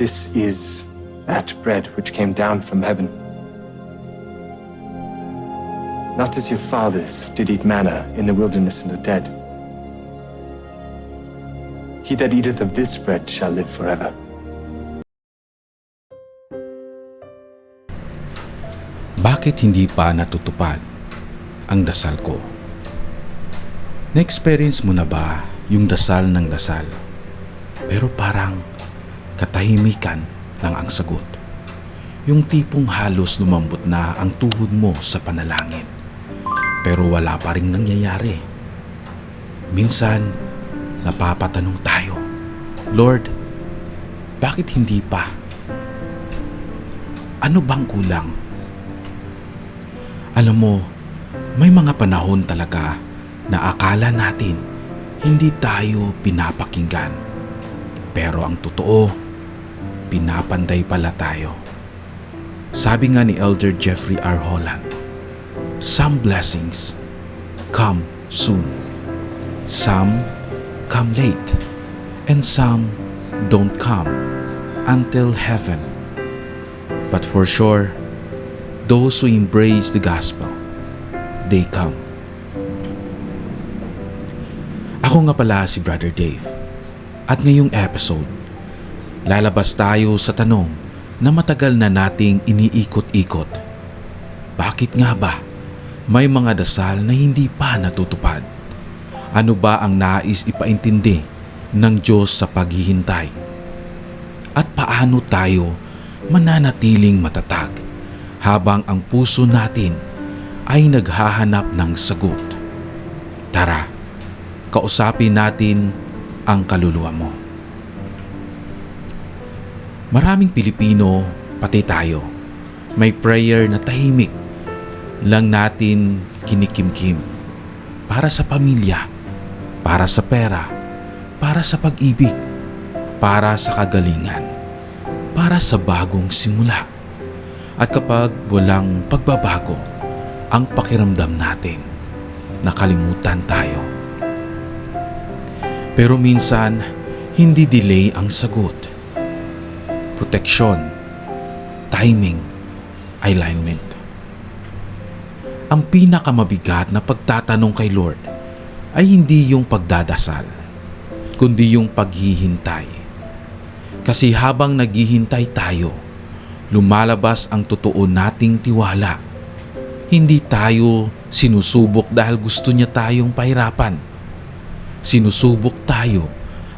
This is that bread which came down from heaven. Not as your fathers did eat manna in the wilderness and are dead. He that eateth of this bread shall live forever. Bakit hindi pa natutupad ang dasal ko? Na-experience mo na ba yung dasal ng dasal? Pero parang katahimikan lang ang sagot. Yung tipong halos lumambot na ang tuhod mo sa panalangin. Pero wala pa rin nangyayari. Minsan, napapatanong tayo, Lord, bakit hindi pa? Ano bang kulang? Alam mo, may mga panahon talaga na akala natin hindi tayo pinapakinggan. Pero ang totoo, pinapanday pala tayo. Sabi nga ni Elder Jeffrey R. Holland, Some blessings come soon. Some come late. And some don't come until heaven. But for sure, those who embrace the gospel, they come. Ako nga pala si Brother Dave. At ngayong episode, lalabas tayo sa tanong na matagal na nating iniikot-ikot. Bakit nga ba may mga dasal na hindi pa natutupad? Ano ba ang nais ipaintindi ng Diyos sa paghihintay? At paano tayo mananatiling matatag habang ang puso natin ay naghahanap ng sagot? Tara, kausapin natin ang kaluluwa mo. Maraming Pilipino, pati tayo, may prayer na tahimik lang natin kinikimkim para sa pamilya, para sa pera, para sa pag-ibig, para sa kagalingan, para sa bagong simula. At kapag walang pagbabago, ang pakiramdam natin, nakalimutan tayo. Pero minsan, hindi delay ang sagot. Proteksyon, timing, alignment. Ang pinakamabigat na pagtatanong kay Lord ay hindi yung pagdadasal, kundi yung paghihintay. Kasi habang naghihintay tayo, lumalabas ang totoo nating tiwala. Hindi tayo sinusubok dahil gusto niya tayong pahirapan. Sinusubok tayo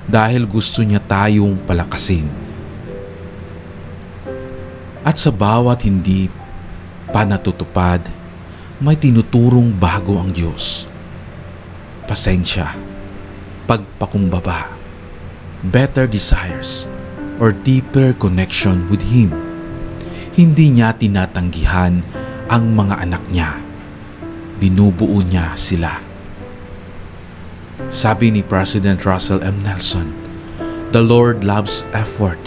dahil gusto niya tayong palakasin. At sa bawat hindi pa natutupad, may tinuturong bago ang Diyos. Pasensya, pagpakumbaba, better desires, or deeper connection with Him. Hindi niya tinatanggihan ang mga anak niya. Binubuo niya sila. Sabi ni President Russell M. Nelson, The Lord loves effort.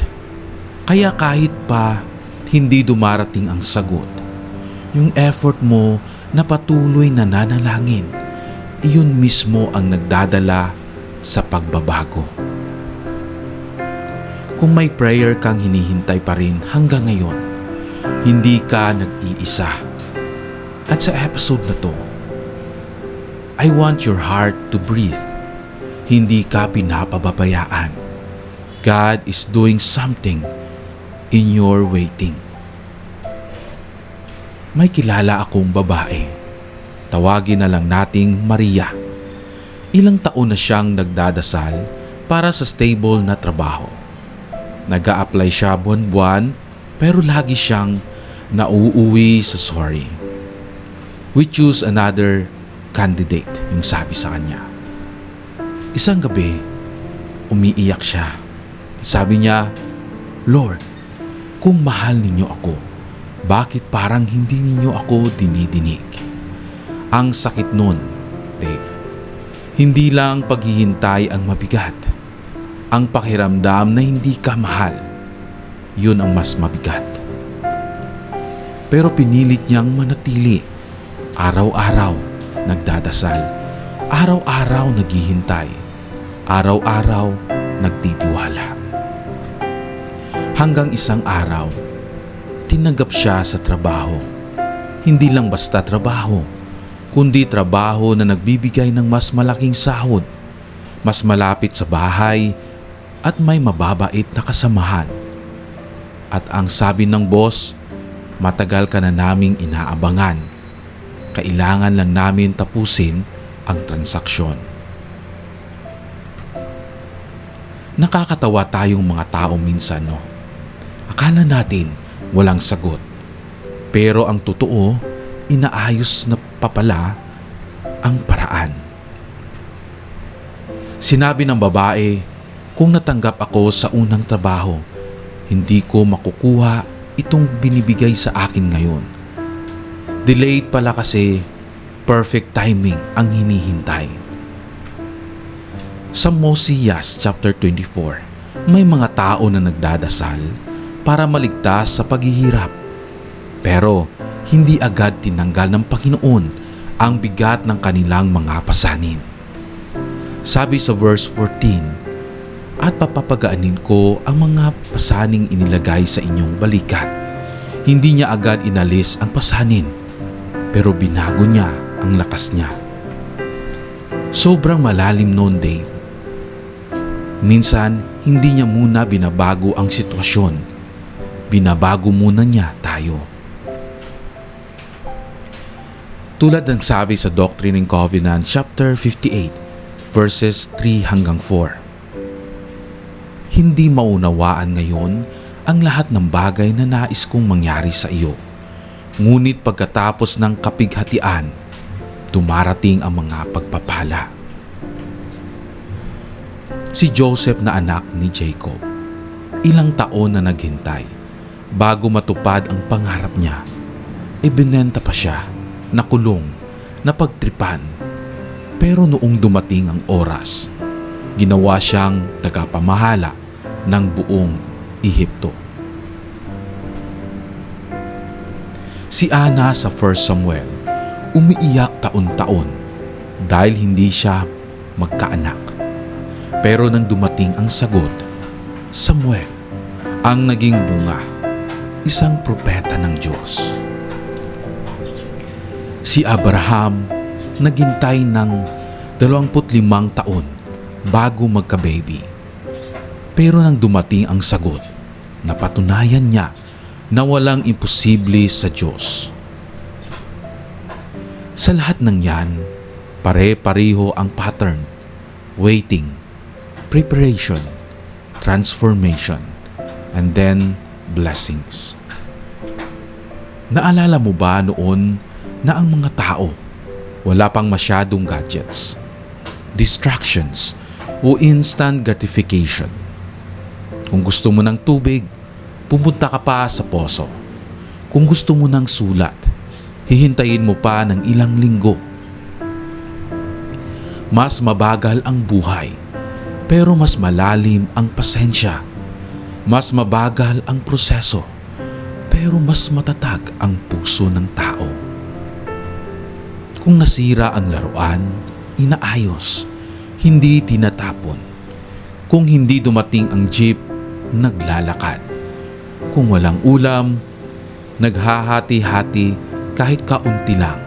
Kaya kahit pa hindi dumarating ang sagot, yung effort mo na patuloy na nanalangin, iyon mismo ang nagdadala sa pagbabago. Kung may prayer kang hinihintay pa rin hanggang ngayon, hindi ka nag-iisa. At sa episode na to, I want your heart to breathe. Hindi ka pinapababayaan. God is doing something in your waiting. May kilala akong babae. Tawagin na lang nating Maria. Ilang taon na siyang nagdadasal para sa stable na trabaho. nag apply siya buwan-buwan pero lagi siyang nauuwi sa sorry. We choose another candidate, yung sabi sa kanya. Isang gabi, umiiyak siya. Sabi niya, Lord, kung mahal ninyo ako, bakit parang hindi ninyo ako dinidinig? Ang sakit nun, Dave. Hindi lang paghihintay ang mabigat. Ang pakiramdam na hindi ka mahal. Yun ang mas mabigat. Pero pinilit niyang manatili. Araw-araw nagdadasal. Araw-araw naghihintay. Araw-araw nagtitiwala. Hanggang isang araw, tinanggap siya sa trabaho. Hindi lang basta trabaho, kundi trabaho na nagbibigay ng mas malaking sahod, mas malapit sa bahay, at may mababait na kasamahan. At ang sabi ng boss, matagal ka na naming inaabangan. Kailangan lang namin tapusin ang transaksyon. Nakakatawa tayong mga tao minsan, no? Akala natin walang sagot. Pero ang totoo, inaayos na papala ang paraan. Sinabi ng babae, kung natanggap ako sa unang trabaho, hindi ko makukuha itong binibigay sa akin ngayon. Delayed pala kasi perfect timing ang hinihintay. Sa Mosias chapter 24, may mga tao na nagdadasal para maligtas sa paghihirap. Pero hindi agad tinanggal ng Panginoon ang bigat ng kanilang mga pasanin. Sabi sa verse 14, At papapagaanin ko ang mga pasaning inilagay sa inyong balikat. Hindi niya agad inalis ang pasanin, pero binago niya ang lakas niya. Sobrang malalim noon, Dave. Minsan, hindi niya muna binabago ang sitwasyon. Binabago muna niya tayo. Tulad ng sabi sa Doctrine and Covenant chapter 58 verses 3 hanggang 4. Hindi maunawaan ngayon ang lahat ng bagay na nais kong mangyari sa iyo. Ngunit pagkatapos ng kapighatian, dumarating ang mga pagpapala. Si Joseph na anak ni Jacob, ilang taon na naghintay bago matupad ang pangarap niya. Ibinenta pa siya, nakulong, napagtripan. Pero noong dumating ang oras, ginawa siyang tagapamahala ng buong Ehipto. Si Ana sa 1 Samuel, umiiyak taon-taon dahil hindi siya magkaanak. Pero nang dumating ang sagot, Samuel ang naging bunga, isang propeta ng Diyos. Si Abraham naghintay ng 25 taon bago magka-baby. Pero nang dumating ang sagot, napatunayan niya na walang imposible sa Diyos. Sa lahat ng yan, pare-pareho ang pattern. Waiting, preparation, transformation, and then blessings. Naalala mo ba noon na ang mga tao wala pang masyadong gadgets, distractions, o instant gratification? Kung gusto mo ng tubig, pumunta ka pa sa poso. Kung gusto mo ng sulat, hihintayin mo pa ng ilang linggo. Mas mabagal ang buhay, pero mas malalim ang pasensya. Mas mabagal ang proseso, pero mas matatag ang puso ng tao. Kung nasira ang laruan, inaayos, hindi tinatapon. Kung hindi dumating ang jeep, naglalakad. Kung walang ulam, naghahati-hati kahit kaunti lang.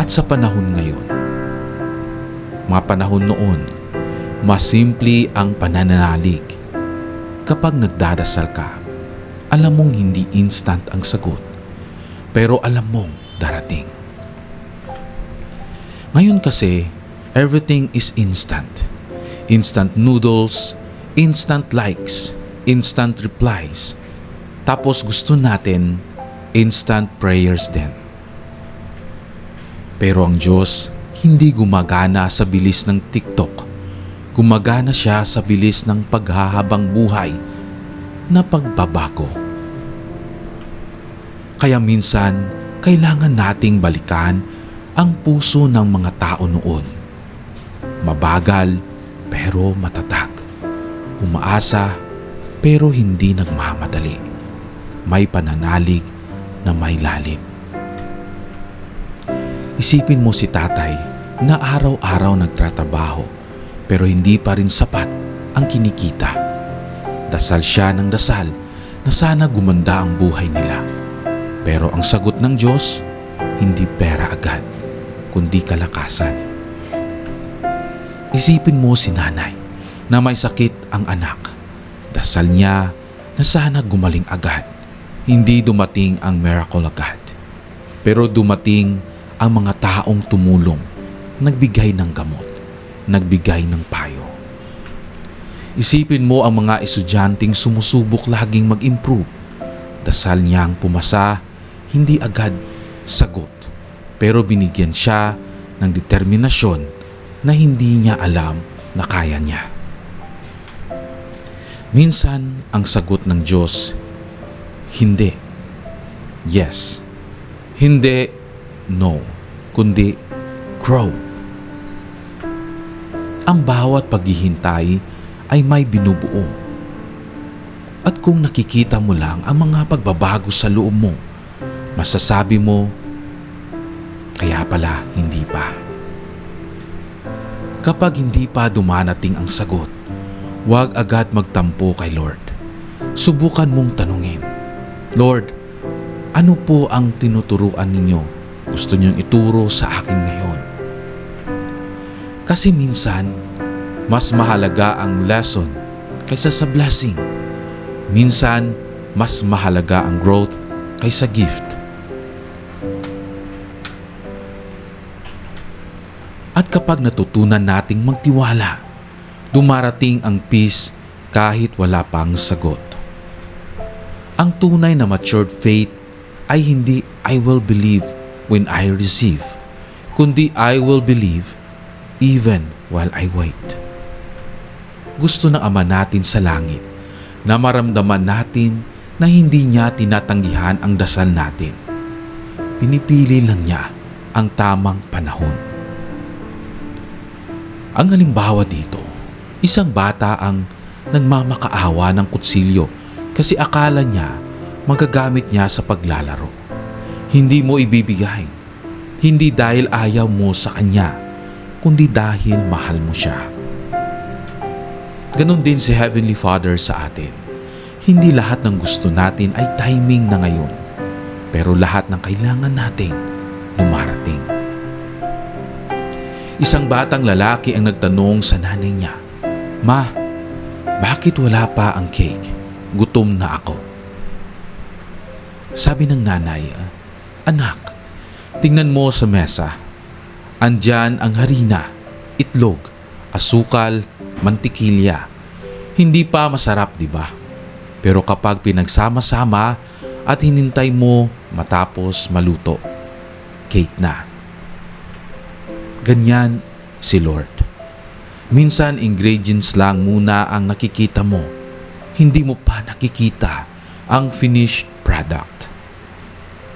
At sa panahon ngayon, mga panahon noon, mas simple ang panananalig. Kapag nagdadasal ka, alam mong hindi instant ang sagot, pero alam mong darating. Ngayon kasi, everything is instant. Instant noodles, instant likes, instant replies. Tapos gusto natin instant prayers din. Pero ang Diyos hindi gumagana sa bilis ng TikTok. Gumagana siya sa bilis ng paghahabang buhay na pagbabago. Kaya minsan, kailangan nating balikan ang puso ng mga tao noon. Mabagal pero matatag. Umaasa pero hindi nagmamadali. May pananalig na may lalim. Isipin mo si tatay na araw-araw nagtratrabaho pero hindi pa rin sapat ang kinikita. Dasal siya ng dasal na sana gumanda ang buhay nila. Pero ang sagot ng Diyos, hindi pera agad, kundi kalakasan. Isipin mo si nanay na may sakit ang anak. Dasal niya na sana gumaling agad. Hindi dumating ang miracle agad. Pero dumating ang mga taong tumulong, nagbigay ng gamot, nagbigay ng payo. Isipin mo ang mga estudyanteng sumusubok laging mag-improve. Dasal niyang pumasa, hindi agad sagot. Pero binigyan siya ng determinasyon na hindi niya alam na kaya niya. Minsan, ang sagot ng Diyos, hindi. Yes. Hindi, no. Kundi, grow. Ang bawat paghihintay ay may binubuo. At kung nakikita mo lang ang mga pagbabago sa loob mo, masasabi mo, kaya pala hindi pa. Kapag hindi pa dumanating ang sagot, huwag agad magtampo kay Lord. Subukan mong tanungin, Lord, ano po ang tinuturuan ninyo? Gusto niyong ituro sa akin ngayon? Kasi minsan, mas mahalaga ang lesson kaysa sa blessing. Minsan, mas mahalaga ang growth kaysa gift. At kapag natutunan nating magtiwala, dumarating ang peace kahit wala pang sagot. Ang tunay na matured faith ay hindi I will believe when I receive, kundi I will believe even while I wait. Gusto ng Ama natin sa langit na maramdaman natin na hindi niya tinatanggihan ang dasal natin. Pinipili lang niya ang tamang panahon. Ang halimbawa dito, isang bata ang nagmamakaawa ng kutsilyo kasi akala niya magagamit niya sa paglalaro. Hindi mo ibibigay. Hindi dahil ayaw mo sa kanya, kundi dahil mahal mo siya. Ganon din si Heavenly Father sa atin. Hindi lahat ng gusto natin ay timing na ngayon. Pero lahat ng kailangan natin, dumarating. Isang batang lalaki ang nagtanong sa nanay niya, Ma, bakit wala pa ang cake? Gutom na ako. Sabi ng nanay, Anak, tingnan mo sa mesa. Andyan ang harina, itlog, asukal, mantikilya. Hindi pa masarap, di ba? Pero kapag pinagsama-sama at hinintay mo matapos maluto, cake na. Ganyan si Lord. Minsan ingredients lang muna ang nakikita mo. Hindi mo pa nakikita ang finished product.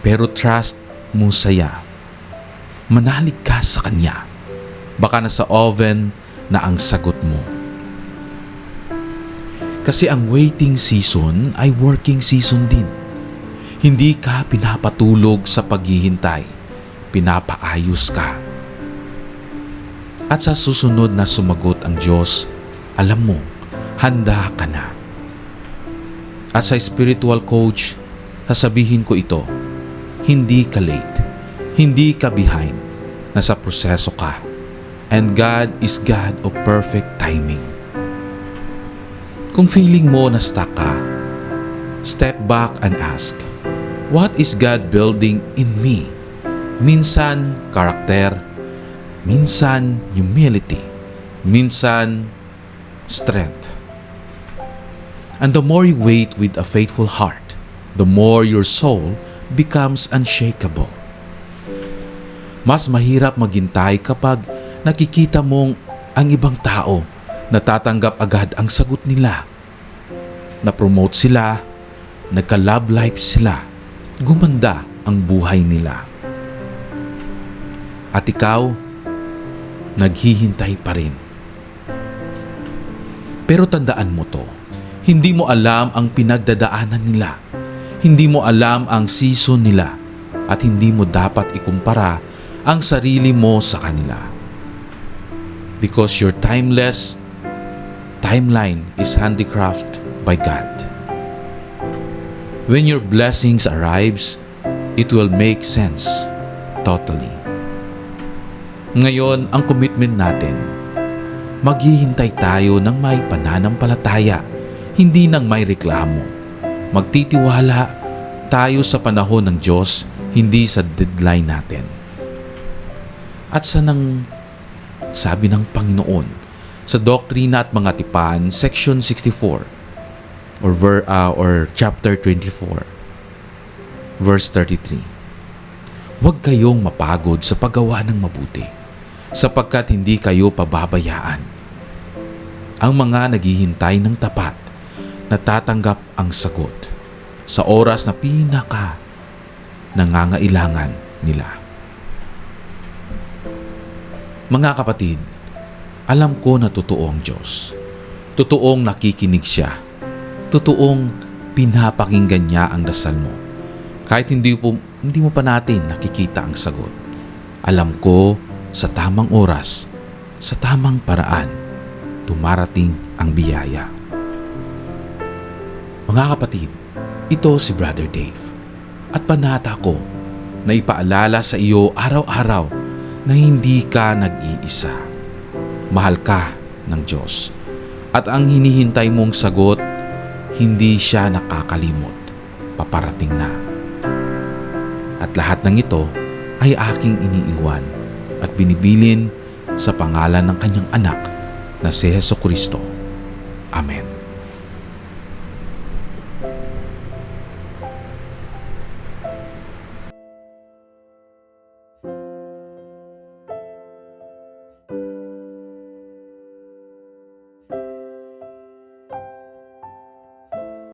Pero trust mo saya. Manalig ka sa Kanya. Baka nasa oven na ang sagot mo. Kasi ang waiting season ay working season din. Hindi ka pinapatulog sa paghihintay. Pinapaayos ka. At sa susunod na sumagot ang Diyos, alam mo, handa ka na. At sa spiritual coach, sasabihin ko ito, hindi ka late, hindi ka behind, nasa proseso ka. And God is God of perfect timing. Kung feeling mo na stuck ka, step back and ask, what is God building in me? Minsan, karakter, minsan, humility, minsan, strength. And the more you wait with a faithful heart, the more your soul becomes unshakable. Mas mahirap maghintay kapag nakikita mong ang ibang tao natatanggap agad ang sagot nila. Na-promote sila, nagka-love life sila, gumanda ang buhay nila. At ikaw, naghihintay pa rin. Pero tandaan mo to, hindi mo alam ang pinagdadaanan nila. Hindi mo alam ang season nila at hindi mo dapat ikumpara ang sarili mo sa kanila. Because your timeless timeline is handicraft by God. When your blessings arrives, it will make sense totally. Ngayon, ang commitment natin, maghihintay tayo ng may pananampalataya, hindi ng may reklamo. Magtitiwala tayo sa panahon ng Diyos, hindi sa deadline natin. At sa nang sabi ng Panginoon sa Doktrina at Mga Tipan, section 64 or ver, uh, or chapter 24 verse 33. Huwag kayong mapagod sa paggawa ng mabuti sapagkat hindi kayo pababayaan. Ang mga naghihintay ng tapat natatanggap ang sagot sa oras na pinaka nangangailangan nila. Mga kapatid, alam ko na totoo ang Diyos. Totoong nakikinig siya. Totoong pinapakinggan niya ang dasal mo. Kahit hindi, po, hindi mo pa natin nakikita ang sagot. Alam ko sa tamang oras, sa tamang paraan, dumarating ang biyaya. Mga kapatid, ito si Brother Dave. At panata ko na ipaalala sa iyo araw-araw na hindi ka nag-iisa. Mahal ka ng Diyos. At ang hinihintay mong sagot, hindi siya nakakalimot. Paparating na. At lahat ng ito ay aking iniiwan at binibilin sa pangalan ng kanyang anak na si Heso Kristo. Amen.